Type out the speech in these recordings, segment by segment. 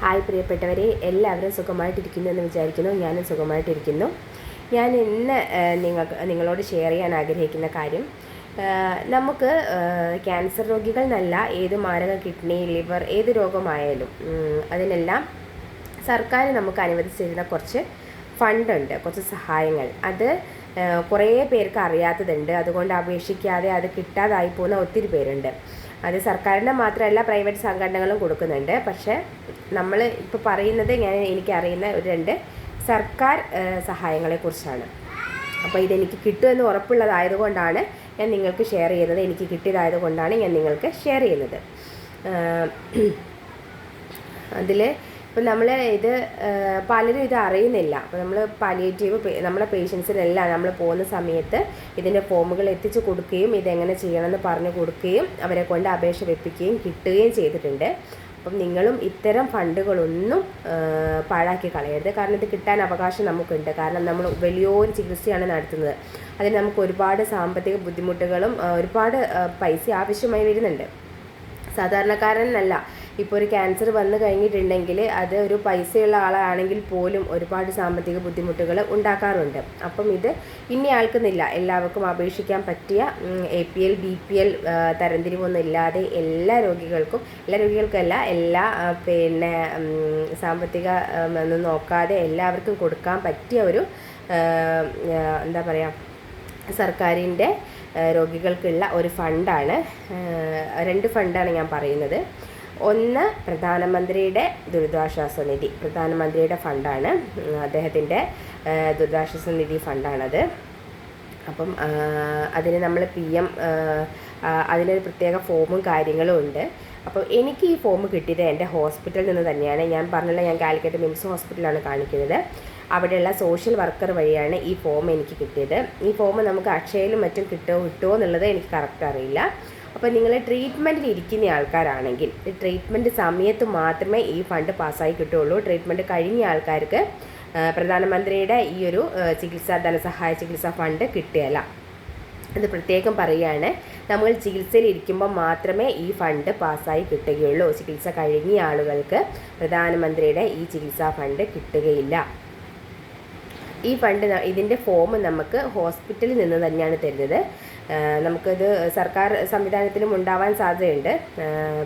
Hi പ്രിയപ്പെട്ടവരെ എല്ലാവരും സുഖമായിട്ടിരിക്കുന്നു എന്ന് വിചാരിക്കുന്നു. ഞാനും സുഖമായിട്ടിരിക്കുന്നു. ഞാൻ ഇന്ന് നിങ്ങൾക്ക് നിങ്ങളോട് ഷെയർ ചെയ്യാൻ ആഗ്രഹിക്കുന്ന കാര്യം നമുക്ക് ക്യാൻസർ രോഗികൾ എന്നല്ല ഏത് മാരക കിഡ്നി ലിവർ ഏത് രോഗമായാലും അതിനെല്ലാം സർക്കാർ നമുക്ക് അനുവദിച്ചിരുന്ന കുറച്ച് ഫണ്ടുണ്ട് കുറച്ച് സഹായങ്ങൾ. അത് കുറേ പേർക്ക് അറിയാത്തതുണ്ട്. അതുകൊണ്ട് അപേക്ഷിക്കാതെ അത് കിട്ടാതായി പോകുന്ന ഒത്തിരി പേരുണ്ട്. അത് സർക്കാരിന്റെ മാത്രമല്ല പ്രൈവറ്റ് സംഘടനകളും കൊടുക്കുന്നുണ്ട്. പക്ഷേ നമ്മൾ ഇപ്പോൾ പറയുന്നത് ഞാൻ എനിക്കറിയുന്ന ഒരു രണ്ട് സർക്കാർ സഹായങ്ങളെക്കുറിച്ചാണ് അപ്പോൾ ഇതെനിക്ക് കിട്ടുമെന്ന് ഉറപ്പുള്ളതായതുകൊണ്ടാണ് ഞാൻ നിങ്ങൾക്ക് ഷെയർ ചെയ്യുന്നത്. എനിക്ക് കിട്ടിയതായതുകൊണ്ടാണ് ഞാൻ നിങ്ങൾക്ക് ഷെയർ ചെയ്യുന്നത്. അതിൽ ഇപ്പം നമ്മൾ ഇത് പലരും ഇത് അറിയുന്നില്ല. അപ്പോൾ നമ്മൾ പാലിയേറ്റീവ് നമ്മളെ പേഷ്യൻസിനെല്ലാം നമ്മൾ പോകുന്ന സമയത്ത് ഇതിന്റെ ഫോമുകൾ എത്തിച്ചു കൊടുക്കുകയും ഇതെങ്ങനെ ചെയ്യണമെന്ന് പറഞ്ഞു കൊടുക്കുകയും അവരെ കൊണ്ട് അപേക്ഷ വെപ്പിക്കുകയും കിട്ടുകയും ചെയ്തിട്ടുണ്ട്. അപ്പം നിങ്ങളും ഇത്തരം ഫണ്ടുകളൊന്നും പാഴാക്കി കളയരുത്. കാരണം ഇത് കിട്ടാൻ അവകാശം നമുക്കുണ്ട്. കാരണം നമ്മൾ വലിയൊരു ചികിത്സയാണ് നടത്തുന്നത്. അതിന് നമുക്ക് ഒരുപാട് സാമ്പത്തിക ബുദ്ധിമുട്ടുകളും ഒരുപാട് പൈസ ആവശ്യമായി വരുന്നുണ്ട്. സാധാരണക്കാരനല്ല. ഇപ്പോൾ ഒരു ക്യാൻസർ വന്നു കഴിഞ്ഞിട്ടുണ്ടെങ്കിൽ അത് ഒരു പൈസയുള്ള ആളാണെങ്കിൽ പോലും ഒരുപാട് സാമ്പത്തിക ബുദ്ധിമുട്ടുകൾ ഉണ്ടാക്കാറുണ്ട്. അപ്പം ഇത് ഇനി ആൾക്കുന്നില്ല. എല്ലാവർക്കും അപേക്ഷിക്കാൻ പറ്റിയ A P L B P L തരംതിരിവൊന്നും ഇല്ലാതെ എല്ലാ രോഗികൾക്കും എല്ലാ രോഗികൾക്കല്ല എല്ലാ പിന്നെ സാമ്പത്തിക ഒന്നും നോക്കാതെ എല്ലാവർക്കും കൊടുക്കാൻ പറ്റിയ ഒരു എന്താ പറയുക സർക്കാരിന്റെ രോഗികൾക്കുള്ള ഒരു ഫണ്ടാണ് രണ്ട് ഫണ്ടാണ് ഞാൻ പറയുന്നത്. ഒന്ന് പ്രധാനമന്ത്രിയുടെ ദുരിതാശ്വാസ നിധി പ്രധാനമന്ത്രിയുടെ ഫണ്ടാണ്. അദ്ദേഹത്തിന്റെ ദുരിതാശ്വാസ നിധി ഫണ്ടാണത്. അപ്പം അതിന് നമ്മൾ പി എം അതിനൊരു പ്രത്യേക ഫോമും കാര്യങ്ങളും ഉണ്ട്. അപ്പോൾ എനിക്ക് ഈ ഫോം കിട്ടിയത് എന്റെ ഹോസ്പിറ്റലിൽ നിന്ന് തന്നെയാണ്. ഞാൻ പറഞ്ഞില്ല ഞാൻ കാലിക്കറ്റ് മിംസ് ഹോസ്പിറ്റലാണ് കാണിക്കുന്നത്. അവിടെയുള്ള സോഷ്യൽ വർക്കർ വഴിയാണ് ഈ ഫോം എനിക്ക് കിട്ടിയത്. ഈ ഫോം നമുക്ക് അക്ഷയയിലും മറ്റും കിട്ടുമോ കിട്ടുമോ എന്നുള്ളത് എനിക്ക് കറക്റ്റ് അറിയില്ല. അപ്പോൾ നിങ്ങൾ ട്രീറ്റ്മെന്റിൽ ഇരിക്കുന്ന ആൾക്കാരാണെങ്കിൽ ട്രീറ്റ്മെന്റ് സമയത്ത് മാത്രമേ ഈ ഫണ്ട് പാസ്സായി കിട്ടുകയുള്ളൂ. ട്രീറ്റ്മെന്റ് കഴിഞ്ഞ ആൾക്കാർക്ക് പ്രധാനമന്ത്രിയുടെ ഈ ഒരു ചികിത്സാ ധനസഹായ ചികിത്സാ ഫണ്ട് കിട്ടുകയില്ല. അത് പ്രത്യേകം പറയുകയാണ് നമ്മൾ ചികിത്സയിൽ ഇരിക്കുമ്പോൾ മാത്രമേ ഈ ഫണ്ട് പാസ്സായി കിട്ടുകയുള്ളൂ. ചികിത്സ കഴിഞ്ഞ ആളുകൾക്ക് പ്രധാനമന്ത്രിയുടെ ഈ ചികിത്സാ ഫണ്ട് കിട്ടുകയില്ല. ഈ ഫണ്ട് ഇതിന്റെ ഫോം നമുക്ക് ഹോസ്പിറ്റലിൽ നിന്ന് തന്നെയാണ് തരുന്നത്. നമുക്കിത് സർക്കാർ സംവിധാനത്തിലും ഉണ്ടാവാൻ സാധ്യതയുണ്ട്.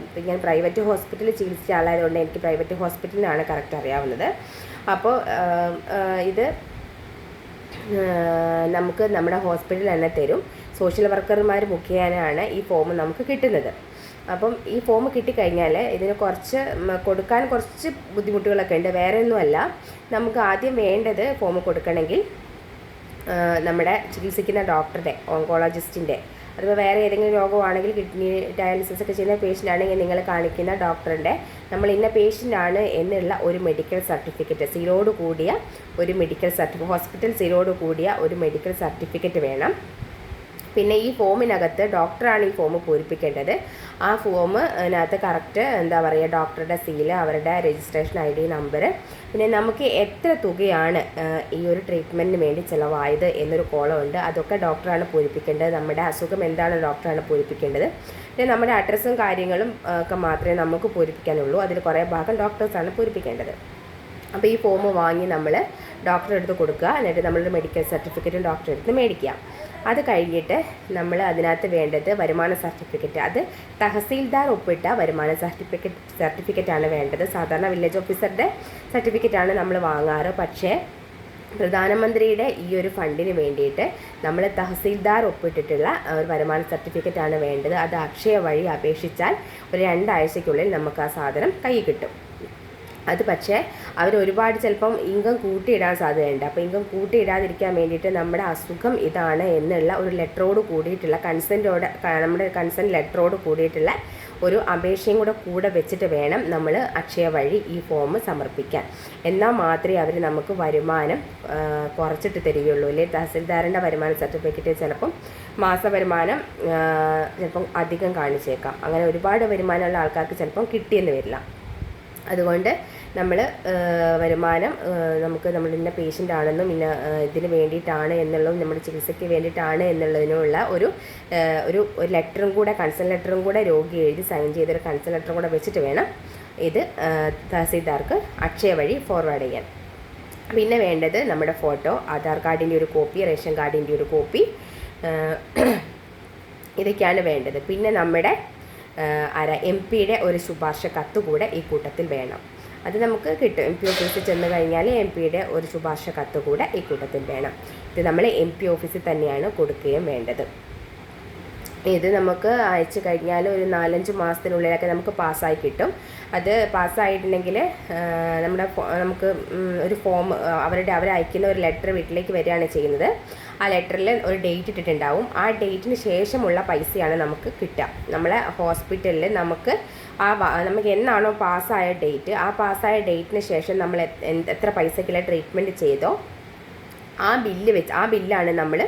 ഇപ്പം ഞാൻ പ്രൈവറ്റ് ഹോസ്പിറ്റലിൽ ചികിത്സിച്ച ആളായതുകൊണ്ട് എനിക്ക് പ്രൈവറ്റ് ഹോസ്പിറ്റലിനാണ് കറക്റ്റ് അറിയാവുന്നത്. അപ്പോൾ ഇത് നമുക്ക് നമ്മുടെ ഹോസ്പിറ്റൽ തന്നെ തരും. സോഷ്യൽ വർക്കർമാർ ബുക്ക് ചെയ്യാനാണ് ഈ ഫോം നമുക്ക് കിട്ടുന്നത്. അപ്പം ഈ ഫോം കിട്ടിക്കഴിഞ്ഞാൽ ഇതിന് കുറച്ച് കൊടുക്കാൻ കുറച്ച് ബുദ്ധിമുട്ടുകളൊക്കെ ഉണ്ട്. വേറെ ഒന്നുമല്ല നമുക്ക് ആദ്യം വേണ്ടത് ഫോം കൊടുക്കണമെങ്കിൽ നമ്മുടെ ചികിത്സിക്കുന്ന ഡോക്ടറുടെ ഓങ്കോളജിസ്റ്റിന്റെ അതിപ്പോൾ വേറെ ഏതെങ്കിലും രോഗമാണെങ്കിൽ കിഡ്നി ഡയാലിസിസ് ഒക്കെ ചെയ്യുന്ന പേഷ്യന്റ് ആണെങ്കിൽ നിങ്ങൾ കാണിക്കുന്ന ഡോക്ടറിന്റെ നമ്മൾ ഇന്ന പേഷ്യന്റ് ആണ് എന്നുള്ള ഒരു മെഡിക്കൽ സർട്ടിഫിക്കറ്റ് സീറോട് കൂടിയ ഒരു മെഡിക്കൽ സർട്ടിഫിക്കറ്റ് ഹോസ്പിറ്റൽ സീറോട് കൂടിയ ഒരു മെഡിക്കൽ സർട്ടിഫിക്കറ്റ് വേണം. പിന്നെ ഈ ഫോമിനകത്ത് ഡോക്ടറാണ് ഈ ഫോം പൂരിപ്പിക്കേണ്ടത്. ആ ഫോം അതിനകത്ത് കറക്റ്റ് എന്താ പറയുക ഡോക്ടറുടെ സീൽ അവരുടെ രജിസ്ട്രേഷൻ ഐ ഡി നമ്പർ പിന്നെ നമുക്ക് എത്ര തുകയാണ് ഈ ഒരു ട്രീറ്റ്മെന്റിന് വേണ്ടി ചിലവായത് എന്നൊരു കോളമുണ്ട് അതൊക്കെ ഡോക്ടറാണ് പൂരിപ്പിക്കേണ്ടത്. നമ്മുടെ അസുഖം എന്താണ് ഡോക്ടറാണ് പൂരിപ്പിക്കേണ്ടത്. പിന്നെ നമ്മുടെ അഡ്രസ്സും കാര്യങ്ങളും ഒക്കെ മാത്രമേ നമുക്ക് പൂരിപ്പിക്കാനുള്ളൂ. അതിൽ കുറേ ഭാഗം ഡോക്ടേഴ്സാണ് പൂരിപ്പിക്കേണ്ടത്. അപ്പോൾ ഈ ഫോം വാങ്ങി നമ്മൾ ഡോക്ടറെ അടുത്ത് കൊടുക്കുക. എന്നിട്ട് നമ്മളൊരു മെഡിക്കൽ സർട്ടിഫിക്കറ്റും ഡോക്ടറെ അടുത്ത് മേടിക്കുക. അത് കഴിഞ്ഞിട്ട് നമ്മൾ അതിനകത്ത് വേണ്ടത് വരുമാന സർട്ടിഫിക്കറ്റ്. അത് തഹസീൽദാർ ഒപ്പിട്ട വരുമാന സർട്ടിഫിക്കറ്റ് സർട്ടിഫിക്കറ്റാണ് വേണ്ടത്. സാധാരണ വില്ലേജ് ഓഫീസറുടെ സർട്ടിഫിക്കറ്റാണ് നമ്മൾ വാങ്ങാറ്. പക്ഷേ പ്രധാനമന്ത്രിയുടെ ഈ ഒരു ഫണ്ടിന് വേണ്ടിയിട്ട് നമ്മൾ തഹസീൽദാർ ഒപ്പിട്ടിട്ടുള്ള ഒരു വരുമാന സർട്ടിഫിക്കറ്റാണ് വേണ്ടത്. അത് അക്ഷയ വഴി അപേക്ഷിച്ചാൽ ഒരു രണ്ടാഴ്ചയ്ക്കുള്ളിൽ നമുക്ക് ആ സാധനം കൈ കിട്ടും. അത് പക്ഷേ അവർ ഒരുപാട് ചിലപ്പം ഇൻകം കൂട്ടിയിടാൻ സാധ്യതയുണ്ട്. അപ്പോൾ ഇൻകം കൂട്ടിയിടാതിരിക്കാൻ വേണ്ടിയിട്ട് നമ്മുടെ അസുഖം ഇതാണ് എന്നുള്ള ഒരു ലെറ്ററോട് കൂടിയിട്ടുള്ള കൺസെന്റോട് നമ്മുടെ കൺസെന്റ് ലെറ്ററോട് കൂടിയിട്ടുള്ള ഒരു അപേക്ഷയും കൂടെ കൂടെ വെച്ചിട്ട് വേണം നമ്മൾ അക്ഷയ വഴി ഈ ഫോം സമർപ്പിക്കാൻ. എന്നാൽ മാത്രമേ അവർ നമുക്ക് വരുമാനം കുറച്ചിട്ട് തരികയുള്ളൂ. അല്ലെ? തഹസിൽദാറിന്റെ വരുമാന സർട്ടിഫിക്കറ്റ് ചിലപ്പം മാസ വരുമാനം ചിലപ്പം അധികം കാണിച്ചേക്കാം. അങ്ങനെ ഒരുപാട് വരുമാനമുള്ള ആൾക്കാർക്ക് ചിലപ്പം കിട്ടിയെന്ന് വരില്ല. അതുകൊണ്ട് നമ്മൾ വരുമാനം നമുക്ക് നമ്മൾ ഇന്ന പേഷ്യന്റ് ആണെന്നും ഇന്ന ഇതിന് വേണ്ടിയിട്ടാണ് എന്നുള്ളതും നമ്മുടെ ചികിത്സയ്ക്ക് വേണ്ടിയിട്ടാണ് എന്നുള്ളതിനുള്ള ഒരു ഒരു ഒരു ലെറ്ററും കൂടെ കൺസൾട്ട് ലെറ്ററും കൂടെ രോഗി എഴുതി സൈൻ ചെയ്തൊരു കൺസൾട്ട് ലെറ്ററും കൂടെ വെച്ചിട്ട് വേണം ഇത് തഹസീൽദാർക്ക് അക്ഷയ വഴി ഫോർവേഡ് ചെയ്യാൻ. പിന്നെ വേണ്ടത് നമ്മുടെ ഫോട്ടോ ആധാർ കാർഡിന്റെ ഒരു കോപ്പി റേഷൻ കാർഡിന്റെ ഒരു കോപ്പി ഇതൊക്കെയാണ് വേണ്ടത്. പിന്നെ നമ്മുടെ ആര എം പിയുടെ ഒരു ശുപാർശ കത്ത് കൂടെ ഈ കൂട്ടത്തിൽ വേണം. അത് നമുക്ക് കിട്ടും. എം പി ഓഫീസിൽ ചെന്ന് കഴിഞ്ഞാൽ എം പിയുടെ ഒരു ശുപാർശ കത്ത് കൂടെ ഈ കൂട്ടത്തിൽ വേണം. ഇത് നമ്മൾ എം പി ഓഫീസിൽ തന്നെയാണ് കൊടുക്കുകയും വേണ്ടത്. ഇത് നമുക്ക് അയച്ചു കഴിഞ്ഞാൽ ഒരു നാലഞ്ച് മാസത്തിനുള്ളിലൊക്കെ നമുക്ക് പാസ്സായി കിട്ടും. അത് പാസ്സായിട്ടുണ്ടെങ്കിൽ നമ്മുടെ നമുക്ക് ഒരു ഫോം അവരുടെ അവർ അയക്കുന്ന ഒരു ലെറ്റർ വീട്ടിലേക്ക് വരികയാണ് ചെയ്യുന്നത്. ആ ലെറ്ററിൽ ഒരു ഡേറ്റ് ഇട്ടിട്ടുണ്ടാവും. ആ ഡേറ്റിന് ശേഷമുള്ള പൈസയാണ് നമുക്ക് കിട്ടുക. നമ്മളെ ഹോസ്പിറ്റലിൽ നമുക്ക് ആ നമുക്ക് എന്നാണോ പാസ്സായ ഡേറ്റ് ആ പാസ്സായ ഡേറ്റിന് ശേഷം നമ്മൾ എത്ര പൈസക്കുള്ള ട്രീറ്റ്മെന്റ് ചെയ്തോ ആ ബില്ല് വെച്ച് ആ ബില്ലാണ് നമ്മൾ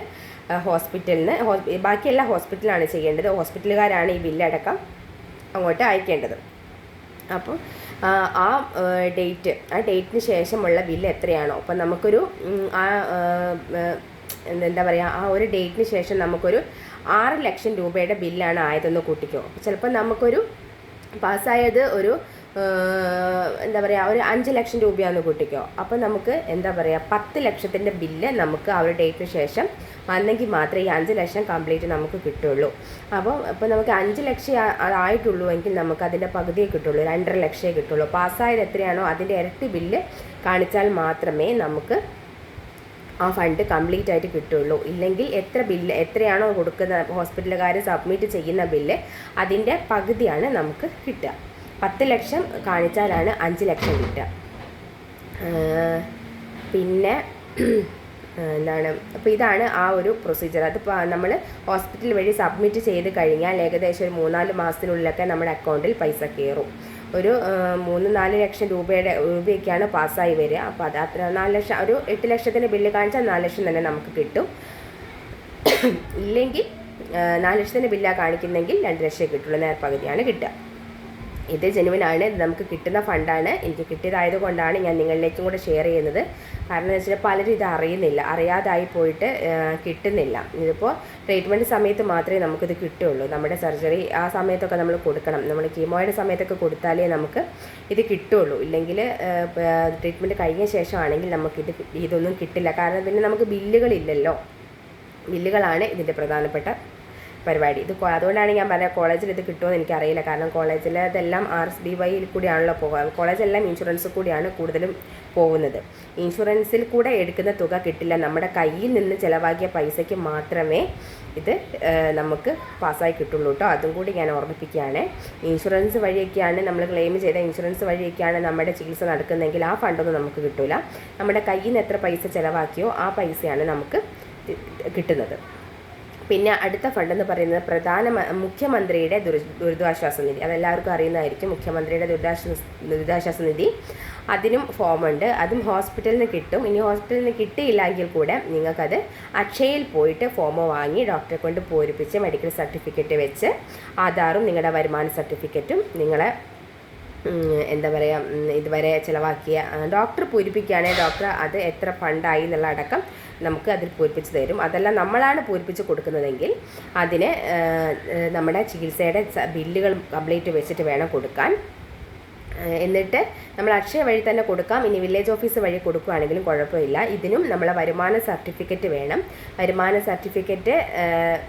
ഹോസ്പിറ്റലിന് ബാക്കി എല്ലാ ഹോസ്പിറ്റലാണ് ചെയ്യേണ്ടത്. ഹോസ്പിറ്റലുകാരാണ് ഈ ബില്ലടക്കം അങ്ങോട്ട് അയക്കേണ്ടത്. അപ്പോൾ ആ, ഡേറ്റ് ആ ഡേറ്റിന് ശേഷമുള്ള ബില്ല് എത്രയാണോ? അപ്പം നമുക്കൊരു ആ, എന്താ പറയുക ആ ഒരു ഡേറ്റിന് ശേഷം നമുക്കൊരു ആറ് ലക്ഷം രൂപയുടെ ബില്ലാണ് ആയതെന്ന് കൂട്ടിക്കോ. ചിലപ്പോൾ നമുക്കൊരു പാസ്സായത് ഒരു എന്താ പറയുക ഒരു അഞ്ച് ലക്ഷം രൂപയാണെന്ന് കൂട്ടിക്കോ. അപ്പോൾ നമുക്ക് എന്താ പറയുക പത്ത് ലക്ഷത്തിന്റെ ബില്ല് നമുക്ക് ആ ഒരു ഡേറ്റിന് ശേഷം വന്നെങ്കിൽ മാത്രമേ ഈ അഞ്ച് ലക്ഷം കംപ്ലീറ്റ് നമുക്ക് കിട്ടുള്ളൂ. അപ്പോൾ ഇപ്പോൾ നമുക്ക് അഞ്ച് ലക്ഷം ആയിട്ടുള്ളൂ എങ്കിൽ നമുക്ക് അതിന്റെ പകുതിയെ കിട്ടുള്ളൂ രണ്ടര ലക്ഷമേ കിട്ടുള്ളൂ. പാസ്സായത് എത്രയാണോ അതിന്റെ ഇരട്ടി ബില്ല് കാണിച്ചാൽ മാത്രമേ നമുക്ക് ആ ഫണ്ട് കംപ്ലീറ്റ് ആയിട്ട് കിട്ടുള്ളൂ. ഇല്ലെങ്കിൽ എത്ര ബില്ല് എത്രയാണോ കൊടുക്കുന്ന ഹോസ്പിറ്റലുകാർ സബ്മിറ്റ് ചെയ്യുന്ന ബില്ല് അതിന്റെ പകുതിയാണ് നമുക്ക് കിട്ടുക. പത്ത് ലക്ഷം കാണിച്ചാലാണ് അഞ്ച് ലക്ഷം കിട്ടുക. പിന്നെ എന്താണ്? അപ്പോൾ ഇതാണ് ആ ഒരു പ്രൊസീജിയർ അത് നമ്മൾ ഹോസ്പിറ്റൽ വഴി സബ്മിറ്റ് ചെയ്ത് കഴിഞ്ഞാൽ ഏകദേശം ഒരു മൂന്നാൽ മാസത്തിനുള്ളിലൊക്കെ നമ്മുടെ അക്കൗണ്ടിൽ പൈസ കയറും. ഒരു മൂന്ന് നാല് ലക്ഷം രൂപയുടെ രൂപയൊക്കെയാണ് പാസ്സായി വരിക. അപ്പോൾ അത് അത്ര നാല് ലക്ഷം ഒരു എട്ട് ലക്ഷത്തിന്റെ ബില്ല് കാണിച്ചാൽ നാല് ലക്ഷം തന്നെ നമുക്ക് കിട്ടും. ഇല്ലെങ്കിൽ നാല് ലക്ഷത്തിന്റെ ബില്ലാണ് കാണിക്കുന്നെങ്കിൽ രണ്ട് ലക്ഷം കിട്ടുള്ളൂ. നേർ പകുതിയാണ് കിട്ടുക. ഇത് ജെനുവിനാണ് ഇത് നമുക്ക് കിട്ടുന്ന ഫണ്ടാണ് എനിക്ക് കിട്ടിയതായത് കൊണ്ടാണ് ഞാൻ നിങ്ങളിലേക്കും കൂടെ ഷെയർ ചെയ്യുന്നത്. കാരണം എന്ന് വെച്ചാൽ പലരും ഇത് അറിയുന്നില്ല. അറിയാതായി പോയിട്ട് കിട്ടുന്നില്ല. ഇതിപ്പോൾ ട്രീറ്റ്മെന്റ് സമയത്ത് മാത്രമേ നമുക്കിത് കിട്ടുള്ളൂ നമ്മുടെ സർജറി ആ സമയത്തൊക്കെ നമ്മൾ കൊടുക്കണം. നമ്മൾ കീമോയുടെ സമയത്തൊക്കെ കൊടുത്താലേ നമുക്ക് ഇത് കിട്ടുള്ളൂ ഇല്ലെങ്കിൽ ട്രീറ്റ്മെന്റ് കഴിഞ്ഞ ശേഷമാണെങ്കിൽ നമുക്കിത് ഇതൊന്നും കിട്ടില്ല. കാരണം പിന്നെ നമുക്ക് ബില്ലുകളില്ലല്ലോ. ബില്ലുകളാണ് ഇതിന്റെ പ്രധാനപ്പെട്ട പരിപാടി. ഇത് അതുകൊണ്ടാണ് ഞാൻ പറഞ്ഞത് കോളേജിൽ ഇത് കിട്ടുമെന്ന് എനിക്കറിയില്ല. കാരണം കോളേജിൽ ഇതെല്ലാം ആർ എസ് ബി വൈയിൽ കൂടിയാണല്ലോ പോകുക കോളേജെല്ലാം ഇൻഷുറൻസ് കൂടിയാണ് കൂടുതലും പോകുന്നത്. ഇൻഷുറൻസിൽ കൂടെ എടുക്കുന്ന തുക കിട്ടില്ല. നമ്മുടെ കയ്യിൽ നിന്ന് ചിലവാക്കിയ പൈസയ്ക്ക് മാത്രമേ ഇത് നമുക്ക് പാസ്സായി കിട്ടുള്ളൂ കേട്ടോ. അതും കൂടി ഞാൻ ഓർമ്മിപ്പിക്കുകയാണ്. ഇൻഷുറൻസ് വഴിയൊക്കെയാണ് നമ്മൾ ക്ലെയിം ചെയ്ത ഇൻഷുറൻസ് വഴിയൊക്കെയാണ് നമ്മുടെ ചികിത്സ നടക്കുന്നതെങ്കിൽ ആ ഫണ്ടൊന്നും നമുക്ക് കിട്ടില്ല നമ്മുടെ കയ്യിൽ നിന്ന് എത്ര പൈസ ചിലവാക്കിയോ ആ പൈസയാണ് നമുക്ക് കിട്ടുന്നത്. പിന്നെ അടുത്ത ഫണ്ട് എന്ന് പറയുന്നത് പ്രധാന മുഖ്യമന്ത്രിയുടെ ദുരി ദുരിതാശ്വാസ നിധി. അതെല്ലാവർക്കും അറിയുന്നതായിരിക്കും മുഖ്യമന്ത്രിയുടെ ദുരിതാശ്വാസ ദുരിതാശ്വാസ നിധി. അതിനും ഫോമുണ്ട് അതും ഹോസ്പിറ്റലിൽ നിന്ന് കിട്ടും. ഇനി ഹോസ്പിറ്റലിൽ നിന്ന് കിട്ടിയില്ലെങ്കിൽ കൂടെ നിങ്ങൾക്കത് അക്ഷയയിൽ പോയിട്ട് ഫോമ് വാങ്ങി ഡോക്ടറെ കൊണ്ട് പൂരിപ്പിച്ച് മെഡിക്കൽ സർട്ടിഫിക്കറ്റ് വെച്ച് ആധാറും നിങ്ങളുടെ വരുമാന സർട്ടിഫിക്കറ്റും നിങ്ങളെ എന്താ പറയുക ഇതുവരെ ചിലവാക്കിയ ഡോക്ടർ പൂരിപ്പിക്കുകയാണെങ്കിൽ ഡോക്ടർ അത് എത്ര ഫണ്ടായി എന്നുള്ള അടക്കം നമുക്ക് അതിൽ പൂരിപ്പിച്ച് തരും. അതല്ല നമ്മളാണ് പൂരിപ്പിച്ച് കൊടുക്കുന്നതെങ്കിൽ അതിന് നമ്മുടെ ചികിത്സയുടെ ബില്ലുകൾ കംപ്ലീറ്റ് വെച്ചിട്ട് വേണം കൊടുക്കാൻ. എന്നിട്ട് നമ്മൾ അക്ഷയ വഴി തന്നെ കൊടുക്കാം. ഇനി വില്ലേജ് ഓഫീസ് വഴി കൊടുക്കുകയാണെങ്കിലും കുഴപ്പമില്ല. ഇതിനും നമ്മളെ വരുമാന സർട്ടിഫിക്കറ്റ് വേണം. വരുമാന സർട്ടിഫിക്കറ്റ്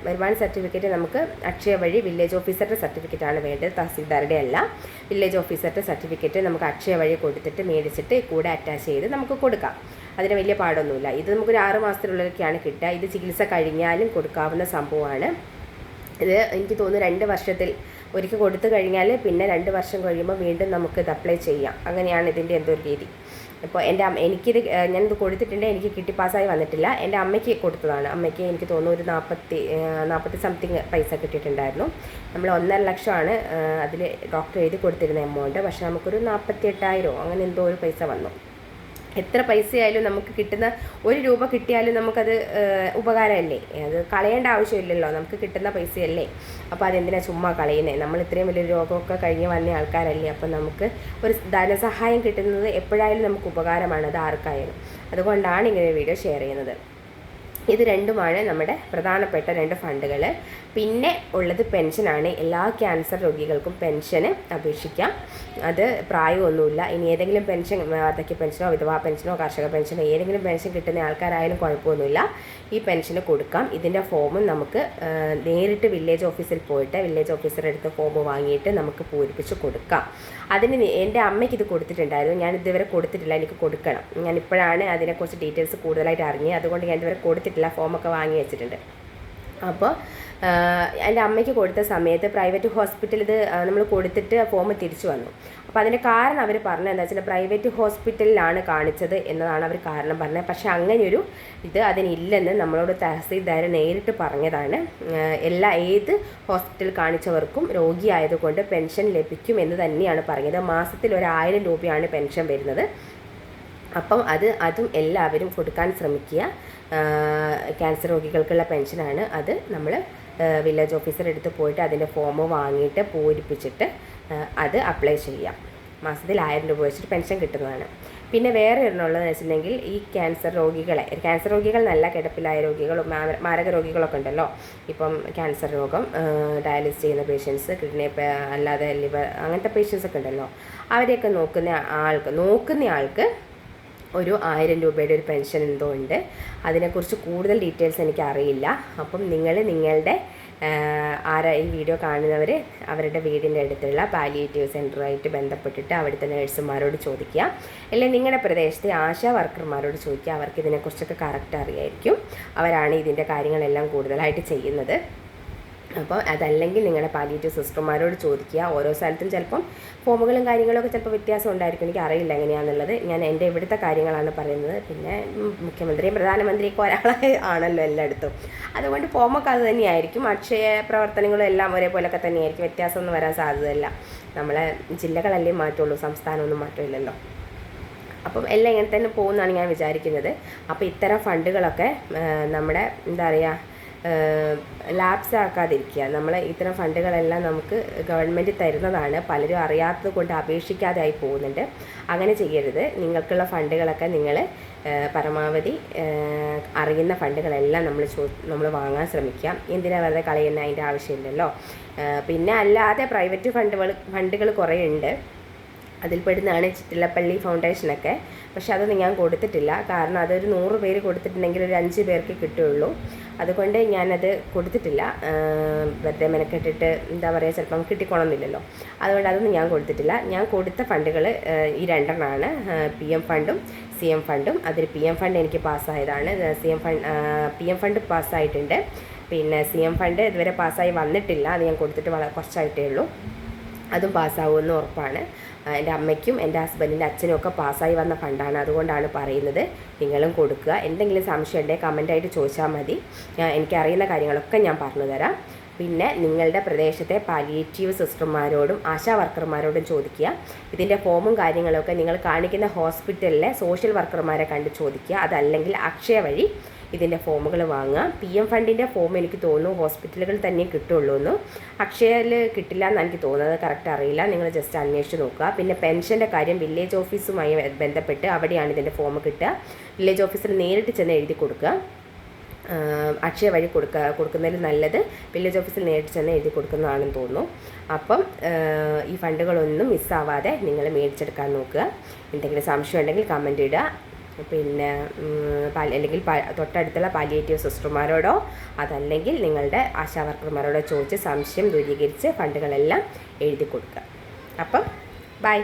വരുമാന സർട്ടിഫിക്കറ്റ് നമുക്ക് അക്ഷയ വഴി വില്ലേജ് ഓഫീസറുടെ സർട്ടിഫിക്കറ്റാണ് വേണ്ടത്. തഹസീൽദാരുടെ അല്ല. വില്ലേജ് ഓഫീസറുടെ സർട്ടിഫിക്കറ്റ് നമുക്ക് അക്ഷയ വഴി കൊടുത്തിട്ട് മേടിച്ചിട്ട് കൂടെ അറ്റാച്ച് ചെയ്ത് നമുക്ക് കൊടുക്കാം. അതിന് വലിയ പാടൊന്നുമില്ല. ഇത് നമുക്കൊരു ആറ് മാസത്തിലുള്ളതൊക്കെയാണ് കിട്ടുക. ഇത് ചികിത്സ കഴിഞ്ഞാലും കൊടുക്കാവുന്ന സംഭവമാണ്. ഇത് എനിക്ക് തോന്നുന്നു രണ്ട് വർഷത്തിൽ ഒരിക്കൽ കൊടുത്തു കഴിഞ്ഞാൽ പിന്നെ രണ്ട് വർഷം കഴിയുമ്പോൾ വീണ്ടും നമുക്ക് ഇത് അപ്ലൈ ചെയ്യാം. അങ്ങനെയാണ് ഇതിന്റെ എന്തോ രീതി. ഇപ്പോൾ എന്റെ അമ്മ എനിക്കിത് ഞാനിത് കൊടുത്തിട്ടുണ്ട് എനിക്ക് കിട്ടി പാസ്സായി വന്നിട്ടില്ല. എന്റെ അമ്മയ്ക്ക് കൊടുത്തതാണ്. അമ്മയ്ക്ക് എനിക്ക് തോന്നുന്നു ഒരു നാൽപ്പത്തി നാൽപ്പത്തി സംതിങ് പൈസ കിട്ടിയിട്ടുണ്ടായിരുന്നു. നമ്മൾ ഒന്നര ലക്ഷമാണ് അതിൽ ഡോക്ടർ എഴുതി കൊടുത്തിരുന്ന എമൗണ്ട് പക്ഷേ നമുക്കൊരു നാൽപ്പത്തി എട്ടായിരമോ അങ്ങനെ എന്തോ ഒരു പൈസ വന്നു. എത്ര പൈസയായാലും നമുക്ക് കിട്ടുന്ന ഒരു രൂപ കിട്ടിയാലും നമുക്കത് ഉപകാരമല്ലേ? അത് കളയേണ്ട ആവശ്യമില്ലല്ലോ. നമുക്ക് കിട്ടുന്ന പൈസയല്ലേ? അപ്പോൾ അതെന്തിനാ ചുമ്മാ കളയുന്നത് നമ്മൾ ഇത്രയും വലിയ രോഗമൊക്കെ കഴിഞ്ഞ് വന്ന ആൾക്കാരല്ലേ? അപ്പോൾ നമുക്ക് ഒരു ധനസഹായം കിട്ടുന്നത് എപ്പോഴായാലും നമുക്ക് ഉപകാരമാണ്. അത് ആർക്കായാലും. അതുകൊണ്ടാണ് ഇങ്ങനെ വീഡിയോ ഷെയർ ചെയ്യുന്നത്. ഇത് രണ്ടുമാണ് നമ്മുടെ പ്രധാനപ്പെട്ട രണ്ട് ഫണ്ടുകൾ പിന്നെ ഉള്ളത് പെൻഷനാണ്. എല്ലാ ക്യാൻസർ രോഗികൾക്കും പെൻഷന് അപേക്ഷിക്കാം. അത് പ്രായമൊന്നുമില്ല. ഇനി ഏതെങ്കിലും പെൻഷൻ വാർദ്ധക്യ പെൻഷനോ വിധവാ പെൻഷനോ കർഷക പെൻഷനോ ഏതെങ്കിലും പെൻഷൻ കിട്ടുന്ന ആൾക്കാരായാലും കുഴപ്പമൊന്നുമില്ല. ഈ പെൻഷന് കൊടുക്കാം. ഇതിന്റെ ഫോമും നമുക്ക് നേരിട്ട് വില്ലേജ് ഓഫീസിൽ പോയിട്ട് വില്ലേജ് ഓഫീസറെ അടുത്ത് ഫോം വാങ്ങിയിട്ട് നമുക്ക് പൂരിപ്പിച്ച് കൊടുക്കാം. അതിന് എന്റെ അമ്മയ്ക്ക് ഇത് കൊടുത്തിട്ടുണ്ടായിരുന്നു. ഞാൻ ഇതുവരെ കൊടുത്തിട്ടില്ല. എനിക്ക് കൊടുക്കണം. ഞാൻ ഇപ്പോഴാണ് അതിനെക്കുറിച്ച് ഡീറ്റെയിൽസ് കൂടുതലായിട്ട് അറിഞ്ഞത്. അതുകൊണ്ട് ഞാൻ ഇതുവരെ കൊടുത്തിട്ടില്ല. ഫോമൊക്കെ വാങ്ങി വെച്ചിട്ടുണ്ട്. അപ്പോൾ എന്റെ അമ്മയ്ക്ക് കൊടുത്ത സമയത്ത് പ്രൈവറ്റ് ഹോസ്പിറ്റൽ ഇത് നമ്മൾ കൊടുത്തിട്ട് ഫോം തിരിച്ചു വന്നു. അപ്പോൾ അതിന്റെ കാരണം അവർ പറഞ്ഞത് എന്താ വെച്ചാൽ പ്രൈവറ്റ് ഹോസ്പിറ്റലിലാണ് കാണിച്ചത് എന്നതാണ് അവർ കാരണം പറഞ്ഞത്. പക്ഷേ അങ്ങനെയൊരു ഇത് അതിനില്ലെന്ന് നമ്മളോട് തഹസീൽദാർ നേരിട്ട് പറഞ്ഞതാണ്. എല്ലാ ഏത് ഹോസ്പിറ്റൽ കാണിച്ചവർക്കും രോഗിയായതുകൊണ്ട് പെൻഷൻ ലഭിക്കും എന്ന് തന്നെയാണ് പറഞ്ഞത്. മാസത്തിൽ ഒരു ആയിരം രൂപയാണ് പെൻഷൻ വരുന്നത്. അപ്പം അത് അതും എല്ലാവരും കൊടുക്കാൻ ശ്രമിക്കുക. ക്യാൻസർ രോഗികൾക്കുള്ള പെൻഷനാണ് അത് നമ്മൾ വില്ലേജ് അടുത്ത് പോയിട്ട് അതിന്റെ ഫോം വാങ്ങിയിട്ട് പൂരിപ്പിച്ചിട്ട് അത് അപ്ലൈ ചെയ്യാം. മാസത്തിൽ ആയിരം രൂപ വെച്ചിട്ട് പെൻഷൻ കിട്ടുന്നതാണ്. പിന്നെ വേറെ ഒരെണ്ണമുള്ളതെന്ന് വെച്ചിട്ടുണ്ടെങ്കിൽ ഈ ക്യാൻസർ രോഗികളെ ക്യാൻസർ രോഗികൾ നല്ല കിടപ്പിലായ രോഗികളും മാരക രോഗികളൊക്കെ ഉണ്ടല്ലോ. ഇപ്പം ക്യാൻസർ രോഗം ഡയാലിസിസ് ചെയ്യുന്ന പേഷ്യൻസ് കിഡ്നി അല്ലാതെ ലിവർ അങ്ങനത്തെ പേഷ്യൻസ് ഒക്കെ ഉണ്ടല്ലോ. അവരെയൊക്കെ നോക്കുന്ന ആൾക്ക് നോക്കുന്ന ആൾക്ക് ഒരു ആയിരം രൂപയുടെ ഒരു പെൻഷൻ എന്തോ ഉണ്ട്. അതിനെക്കുറിച്ച് കൂടുതൽ ഡീറ്റെയിൽസ് എനിക്ക് അറിയില്ല അപ്പം നിങ്ങൾ നിങ്ങളുടെ ആരാ ഈ വീഡിയോ കാണുന്നവർ അവരുടെ വീടിന്റെ അടുത്തുള്ള പാലിയേറ്റീവ് സെന്ററുമായിട്ട് ബന്ധപ്പെട്ടിട്ട് അവിടുത്തെ നഴ്സുമാരോട് ചോദിക്കുക. അല്ലെങ്കിൽ നിങ്ങളുടെ പ്രദേശത്തെ ആശാ വർക്കർമാരോട് ചോദിക്കുക. അവർക്ക് ഇതിനെക്കുറിച്ചൊക്കെ കറക്റ്റ് അറിയായിരിക്കും. അവരാണ് ഇതിന്റെ കാര്യങ്ങളെല്ലാം കൂടുതലായിട്ട് ചെയ്യുന്നത്. അപ്പോൾ അതല്ലെങ്കിൽ നിങ്ങളുടെ പാലിയേറ്റീവ് സിസ്റ്റർമാരോട് ചോദിക്കുക. ഓരോ സ്ഥലത്തും ചിലപ്പം ഫോമുകളും കാര്യങ്ങളൊക്കെ ചിലപ്പോൾ വ്യത്യാസം ഉണ്ടായിരിക്കും. എനിക്ക് അറിയില്ല എങ്ങനെയാണെന്നുള്ളത് ഞാൻ എന്റെ ഇവിടുത്തെ കാര്യങ്ങളാണ് പറയുന്നത്. പിന്നെ മുഖ്യമന്ത്രിയും പ്രധാനമന്ത്രിയൊക്കെ ഒരാളെ ആണല്ലോ എല്ലായിടത്തും. അതുകൊണ്ട് ഫോമൊക്കെ അത് തന്നെയായിരിക്കും. അക്ഷയ പ്രവർത്തനങ്ങളും എല്ലാം ഒരേപോലൊക്കെ തന്നെയായിരിക്കും. വ്യത്യാസമൊന്നും വരാൻ സാധ്യതയില്ല. നമ്മളെ ജില്ലകളല്ലേ മാറ്റുള്ളൂ. സംസ്ഥാനമൊന്നും മാറ്റമില്ലല്ലോ. അപ്പം എല്ലാം ഇങ്ങനെ തന്നെ പോകുമെന്നാണ് ഞാൻ വിചാരിക്കുന്നത്. അപ്പോൾ ഇത്തരം ഫണ്ടുകളൊക്കെ നമ്മുടെ എന്താ പറയുക ലാപ്സ് ആക്കാതിരിക്കുക നമ്മൾ ഇത്തരം ഫണ്ടുകളെല്ലാം നമുക്ക് ഗവൺമെന്റ് തരുന്നതാണ്. പലരും അറിയാത്തത് കൊണ്ട് അപേക്ഷിക്കാതെ ആയി പോകുന്നുണ്ട്. അങ്ങനെ ചെയ്യരുത്. നിങ്ങൾക്കുള്ള ഫണ്ടുകളൊക്കെ നിങ്ങൾ പരമാവധി അറിയുന്ന ഫണ്ടുകളെല്ലാം നമ്മൾ ചോ നമ്മൾ വാങ്ങാൻ ശ്രമിക്കുക. എന്തിനാ വെറുതെ കളയുന്ന? അതിന്റെ ആവശ്യമില്ലല്ലോ. പിന്നെ അല്ലാതെ പ്രൈവറ്റ് ഫണ്ടുകൾ ഫണ്ടുകൾ കുറേ ഉണ്ട് അതിൽപ്പെടുന്നതാണ് ചിറ്റിലപ്പള്ളി ഫൗണ്ടേഷനൊക്കെ. പക്ഷെ അതൊന്നും ഞാൻ കൊടുത്തിട്ടില്ല. കാരണം അതൊരു നൂറ് പേര് കൊടുത്തിട്ടുണ്ടെങ്കിൽ ഒരു അഞ്ച് പേർക്ക് കിട്ടുകയുള്ളൂ. അതുകൊണ്ട് ഞാനത് കൊടുത്തിട്ടില്ല. വെറുതെ മെനക്കെട്ടിട്ട് എന്താ പറയുക ചിലപ്പം കിട്ടിക്കോണമെന്നില്ലല്ലോ അതുകൊണ്ട് അതൊന്നും ഞാൻ കൊടുത്തിട്ടില്ല. ഞാൻ കൊടുത്ത ഫണ്ടുകൾ ഈ രണ്ടെണ്ണമാണ് പി എം ഫണ്ടും സി എം ഫണ്ടും. അതിൽ പി എം ഫണ്ട് എനിക്ക് പാസ്സായതാണ്. C M fund P M fund പാസ്സായിട്ടുണ്ട്. പിന്നെ സി എം ഫണ്ട് ഇതുവരെ പാസ്സായി വന്നിട്ടില്ല. അത് ഞാൻ കൊടുത്തിട്ട് വളരെ കുറച്ചായിട്ടേ ഉള്ളൂ. അതും പാസ്സാവുമെന്ന് ഉറപ്പാണ്. എന്റെ അമ്മയ്ക്കും എന്റെ ഹസ്ബൻഡിന്റെ അച്ഛനും ഒക്കെ പാസ്സായി വന്ന ഫണ്ടാണ് അതുകൊണ്ടാണ് പറയുന്നത്. നിങ്ങളും കൊടുക്കുക. എന്തെങ്കിലും സംശയം ഉണ്ടെങ്കിൽ കമന്റായിട്ട് ചോദിച്ചാൽ മതി. എനിക്കറിയുന്ന കാര്യങ്ങളൊക്കെ ഞാൻ പറഞ്ഞു തരാം. പിന്നെ നിങ്ങളുടെ പ്രദേശത്തെ പാലിയേറ്റീവ് സിസ്റ്റർമാരോടും ആശാ വർക്കർമാരോടും ചോദിക്കുക. ഇതിന്റെ ഫോമും കാര്യങ്ങളൊക്കെ നിങ്ങൾ കാണിക്കുന്ന ഹോസ്പിറ്റലിലെ സോഷ്യൽ വർക്കർമാരെ കണ്ട് ചോദിക്കുക. അതല്ലെങ്കിൽ അക്ഷയ വഴി ഇതിന്റെ ഫോമുകൾ വാങ്ങുക പി എം ഫണ്ടിന്റെ ഫോം എനിക്ക് തോന്നുന്നു ഹോസ്പിറ്റലുകൾ തന്നെ കിട്ടുള്ളൂ എന്ന് അക്ഷയയിൽ കിട്ടില്ല എന്ന് എനിക്ക് തോന്നുന്നത് കറക്റ്റ് അറിയില്ല. നിങ്ങൾ ജസ്റ്റ് അന്വേഷിച്ച് നോക്കുക. പിന്നെ പെൻഷന്റെ കാര്യം വില്ലേജ് ഓഫീസുമായി ബന്ധപ്പെട്ട് അവിടെയാണ് ഇതിന്റെ ഫോം കിട്ടുക. വില്ലേജ് ഓഫീസിൽ നേരിട്ട് ചെന്ന് എഴുതി കൊടുക്കുക. അക്ഷയ വഴി കൊടുക്കുക കൊടുക്കുന്നതിൽ നല്ലത് വില്ലേജ് ഓഫീസിൽ നേരിട്ട് ചെന്ന് എഴുതി കൊടുക്കുന്നതാണെന്ന് തോന്നുന്നു. അപ്പം ഈ ഫണ്ടുകളൊന്നും മിസ്സാവാതെ നിങ്ങൾ മേടിച്ചെടുക്കാൻ നോക്കുക. എന്തെങ്കിലും സംശയം ഉണ്ടെങ്കിൽ കമന്റ് ഇടുക. പിന്നെ അല്ലെങ്കിൽ തൊട്ടടുത്തുള്ള പാലിയേറ്റീവ് സിസ്റ്റർമാരോടോ അതല്ലെങ്കിൽ നിങ്ങളുടെ ആശാ വർക്കർമാരോടോ ചോദിച്ച് സംശയം ദൂരീകരിച്ച് ഫണ്ടുകളെല്ലാം എഴുതി കൊടുക്കുക. അപ്പം ബൈ.